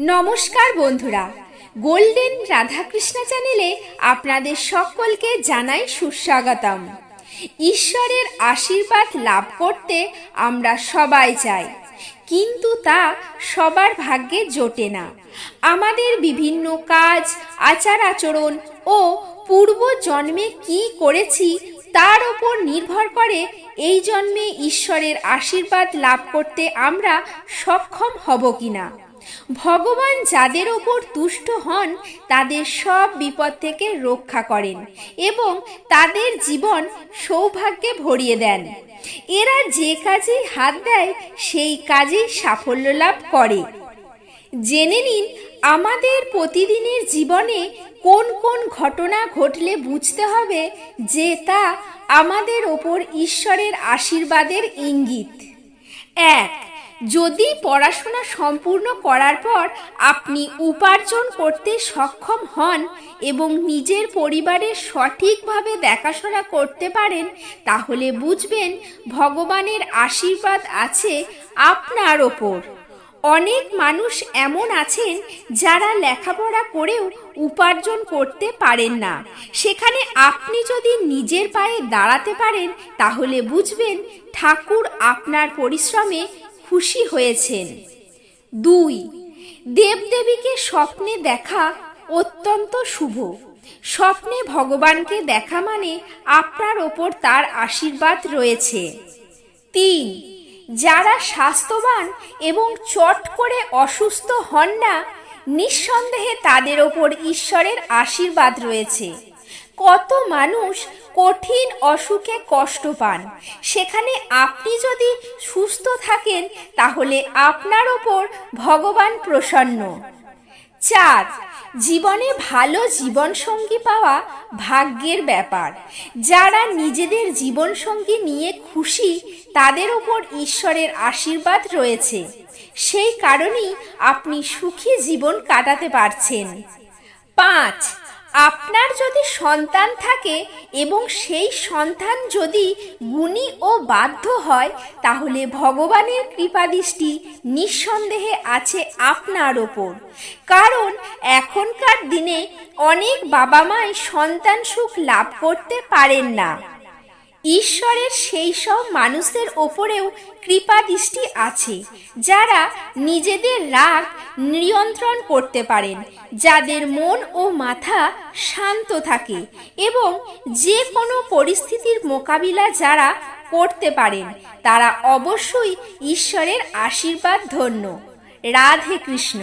নমস্কার বন্ধুরা। গোল্ডেন রাধাকৃষ্ণ চ্যানেলে আপনাদের সকলকে জানাই সুস্বাগতম। ঈশ্বরের আশীর্বাদ লাভ করতে আমরা সবাই চাই। কিন্তু তা সবার ভাগ্যে জোটে না। আমাদের বিভিন্ন কাজ, আচার আচরণ ও পূর্ব জন্মে কি করেছি তার ওপর নির্ভর করে এই জন্মে ঈশ্বরের আশীর্বাদ লাভ করতে আমরা সক্ষম হব কিনা। ভগবান যাদের ওপর তুষ্ট হন, তাদের সব বিপদ থেকে রক্ষা করেন এবং তাদের জীবন সৌভাগ্যে ভরিয়ে দেন। এরা যে কাজেই হাত দেয়, সেই কাজেই সাফল্য লাভ করে। জেনে নিন, আমাদের প্রতিদিনের জীবনে কোন কোন ঘটনা ঘটলে বুঝতে হবে যে তা আমাদের ওপর ঈশ্বরের আশীর্বাদের ইঙ্গিত। এক যদি পড়াশোনা সম্পূর্ণ করার পর আপনি উপার্জন করতে সক্ষম হন এবং নিজের পরিবারের সঠিকভাবে দেখাশোনা করতে পারেন, তাহলে বুঝবেন ভগবানের আশীর্বাদ আছে আপনার ওপর। অনেক মানুষ এমন আছেন যারা লেখাপড়া করেও উপার্জন করতে পারেন না। সেখানে আপনি যদি নিজের পায়ে দাঁড়াতে পারেন, তাহলে বুঝবেন ঠাকুর আপনার পরিশ্রমে খুশি হয়েছেন। দুই, দেবদেবীকে স্বপ্নে দেখা অত্যন্ত শুভ। স্বপ্নে ভগবানকে দেখা মানে আপনার ওপর তার আশীর্বাদ রয়েছে। তিন, যারা স্বাস্থ্যবান এবং চট করে অসুস্থ হন না, নিঃসন্দেহে তাদের ওপর ঈশ্বরের আশীর্বাদ রয়েছে। কত মানুষ কঠিন অসুখে কষ্ট পান। সেখানে আপনি যদি সুস্থ থাকেন, তাহলে আপনার ওপর ভগবান প্রসন্ন। চার, জীবনে ভালো জীবনসঙ্গী পাওয়া ভাগ্যের ব্যাপার। যারা নিজেদের জীবনসঙ্গী নিয়ে খুশি, তাদের ওপর ঈশ্বরের আশীর্বাদ রয়েছে। সেই কারণেই আপনি সুখী জীবন কাটাতে পারছেন। পাঁচ আপনার যদি সন্তান থাকে এবং সেই সন্তান যদি গুণী ও বাধ্য হয়, তাহলে ভগবানের কৃপাদৃষ্টি নিঃসন্দেহে আছে আপনার ওপর। কারণ এখনকার দিনে অনেক বাবা মাই সন্তান সুখ লাভ করতে পারেন না। ঈশ্বরের সেই সব মানুষদের ওপরেও কৃপা দৃষ্টি আছে, যারা নিজেদের রাগ নিয়ন্ত্রণ করতে পারেন, যাদের মন ও মাথা শান্ত থাকে এবং যে কোনো পরিস্থিতির মোকাবিলা যারা করতে পারেন, তারা অবশ্যই ঈশ্বরের আশীর্বাদ ধন্য। রাধে কৃষ্ণ।